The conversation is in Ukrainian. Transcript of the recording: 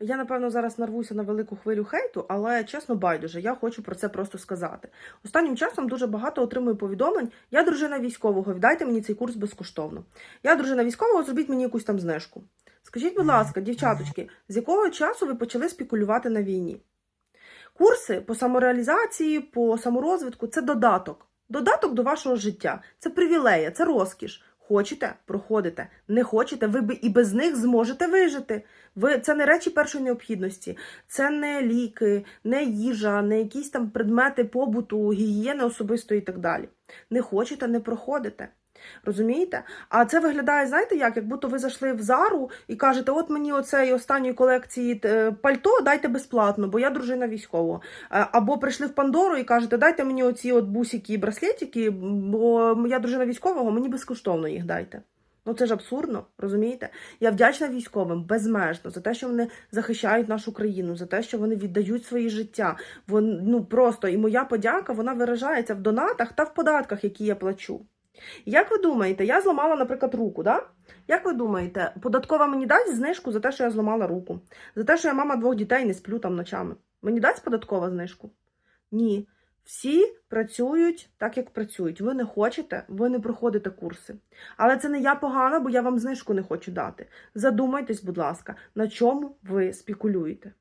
Я, напевно, зараз нарвуся на велику хвилю хейту, але чесно, байдуже, я хочу про це просто сказати. Останнім часом дуже багато отримую повідомлень. Я дружина військового, віддайте мені цей курс безкоштовно. Я дружина військового, зробіть мені якусь там знижку. Скажіть, будь ласка, дівчаточки, з якого часу ви почали спекулювати на війні? Курси по самореалізації, по саморозвитку це додаток. Додаток до вашого життя. Це привілея, це розкіш. Хочете, проходите. Не хочете, ви би і без них зможете вижити. Ви це не речі першої необхідності, це не ліки, не їжа, не якісь там предмети побуту, гігієни особистої і так далі. Не хочете, не проходите. Розумієте? А це виглядає, знаєте, як? Як будто ви зайшли в зару і кажете, от мені оцеї останньої колекції е, пальто дайте безплатно, бо я дружина військового. Е, Або прийшли в Пандору і кажете, дайте мені оці от бусики і браслетики, бо я дружина військового, мені безкоштовно їх дайте. Ну це ж абсурдно, розумієте? Я вдячна військовим безмежно за те, що вони захищають нашу країну, за те, що вони віддають свої життя. Вон, ну просто і моя подяка вона виражається в донатах та в податках, які я плачу. Як ви думаєте, я зламала, наприклад, руку, да? Як ви думаєте, податкова мені дасть знижку за те, що я зламала руку? За те, що я мама двох дітей не сплю там ночами? Мені дасть податкова знижку? Ні. Всі працюють так, як працюють. Ви не хочете, ви не проходите курси. Але це не я погана, бо я вам знижку не хочу дати. Задумайтесь, будь ласка, на чому ви спекулюєте.